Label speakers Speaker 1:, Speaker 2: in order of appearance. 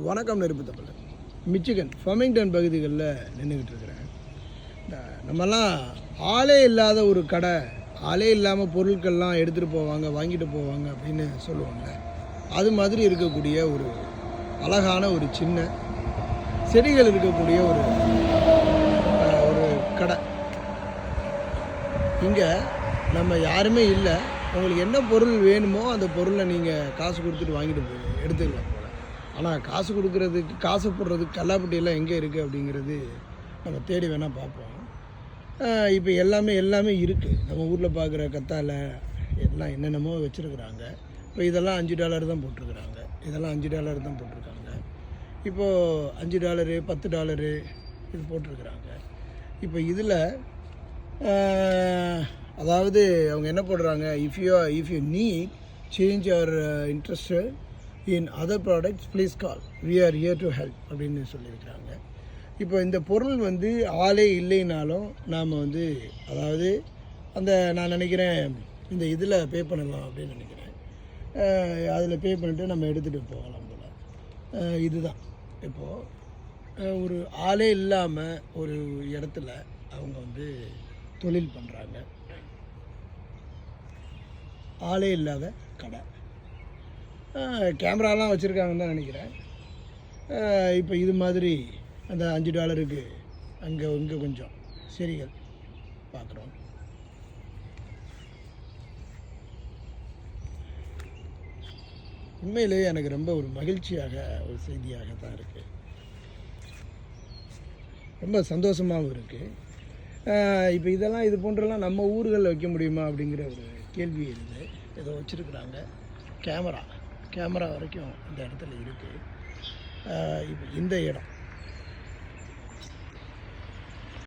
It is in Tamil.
Speaker 1: வணக்கம் நெருப்பு தமிழர் மிச்சிகன் ஃபமிங்டன் பகுதிகளில் நின்றுக்கிட்டு இருக்கிறேன் இந்த நம்மலாம் ஆளே இல்லாத ஒரு கடை ஆளே இல்லாமல் பொருட்கள்லாம் எடுத்துகிட்டு போவாங்க வாங்கிட்டு போவாங்க அப்படின்னு சொல்லுவாங்க. அது மாதிரி இருக்கக்கூடிய ஒரு அழகான ஒரு சின்ன செடிகள் இருக்கக்கூடிய ஒரு ஒரு கடை. இங்கே நம்ம யாருமே இல்லை. உங்களுக்கு என்ன பொருள் வேணுமோ அந்த பொருளை நீங்கள் காசு கொடுத்துட்டு வாங்கிட்டு போய் எடுத்துக்கலாம். ஆனால் காசு கொடுக்குறதுக்கு காசு போடுறதுக்கு கல்லாப்பட்டியெல்லாம் எங்கே இருக்குது அப்படிங்கிறது நம்ம தேடி வேணால் பார்ப்போம். இப்போ எல்லாமே எல்லாமே இருக்குது நம்ம ஊரில் பார்க்குற கத்தாழை எல்லாம் என்னென்னமோ வச்சுருக்குறாங்க. இப்போ இதெல்லாம் அஞ்சு டாலர் தான் போட்டிருக்குறாங்க. இதெல்லாம் அஞ்சு டாலர் தான் போட்டிருக்காங்க. இப்போது அஞ்சு டாலரு பத்து டாலரு இது போட்டிருக்குறாங்க. இப்போ இதில் அதாவது அவங்க என்ன போடுறாங்க? இஃப் யூ இஃப் யூ நீ change our interest in other products please call we are here to help அப்படின்னு சொல்லியிருக்கிறாங்க இப்போ இந்த பொருள் வந்து ஆளே இல்லைனாலும் நாம் வந்து அதாவது அந்த நான் நினைக்கிறேன் இந்த இதில் பே பண்ணலாம் அப்படின்னு நினைக்கிறேன். அதில் பே பண்ணிட்டு நம்ம எடுத்துகிட்டு போகலாம் போல். இதுதான். இப்போது ஒரு ஆளே இல்லாமல் ஒரு இடத்துல அவங்க வந்து தொழில் பண்ணுறாங்க ஆளே இல்லாத கடை. கேமராலாம் வச்சுருக்காங்கன்னு தான் நினைக்கிறேன். இப்போ இது மாதிரி அந்த அஞ்சு டாலருக்கு அங்கே இங்கே கொஞ்சம் செடிகள் பார்க்குறோம் உண்மையிலேயே எனக்கு ரொம்ப ஒரு மகிழ்ச்சியாக ஒரு செய்தியாக தான் இருக்குது ரொம்ப சந்தோஷமாகவும் இருக்குது இப்போ இதெல்லாம் இது போன்றெல்லாம் நம்ம ஊர்களில் வைக்க முடியுமா அப்படிங்கிற ஒரு கேள்வி இருக்குது ஏதோ வச்சுருக்குறாங்க. கேமரா. கேமரா வரைக்கும் இந்த இடத்துல இருக்குது இப்போ இந்த இடம்.